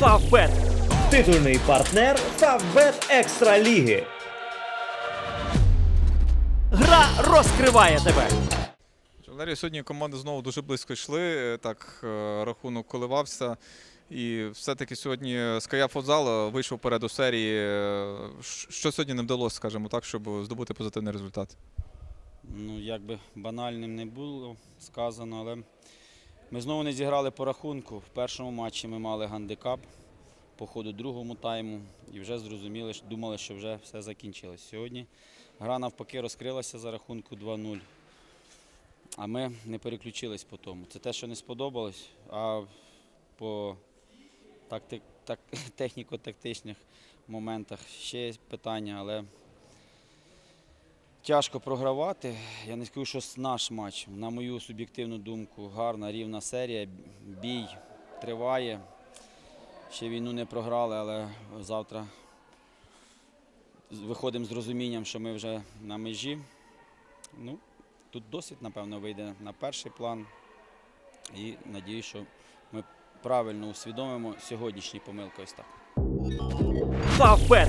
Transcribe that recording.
Фавбет. Титульний партнер Фавбет Екстра Ліги. Гра розкриває тебе. Валерій, сьогодні команди знову дуже близько йшли. е, Так, е, рахунок коливався. І все-таки сьогодні Ская Футзал вийшов вперед у серії. Е, Що сьогодні не вдалося, скажімо так, щоб здобути позитивний результат? Ну, як би банальним не було сказано, але ми знову не зіграли по рахунку. В першому матчі ми мали гандикап по ходу другому тайму і вже зрозуміли, що думали, що вже все закінчилось. Сьогодні гра навпаки розкрилася за рахунку 2-0. А ми не переключились по тому. Це те, що не сподобалось, а по такти- так, техніко-тактичних моментах ще є питання, але Тяжко програвати. Я не скажу, що наш матч. На мою суб'єктивну думку, гарна, рівна серія. Бій триває. Ще війну не програли, але завтра виходимо з розумінням, що ми вже на межі. Ну, тут досвід, напевно, вийде на перший план. І надію, що ми правильно усвідомимо сьогоднішні помилки. Ось так. Фавбет.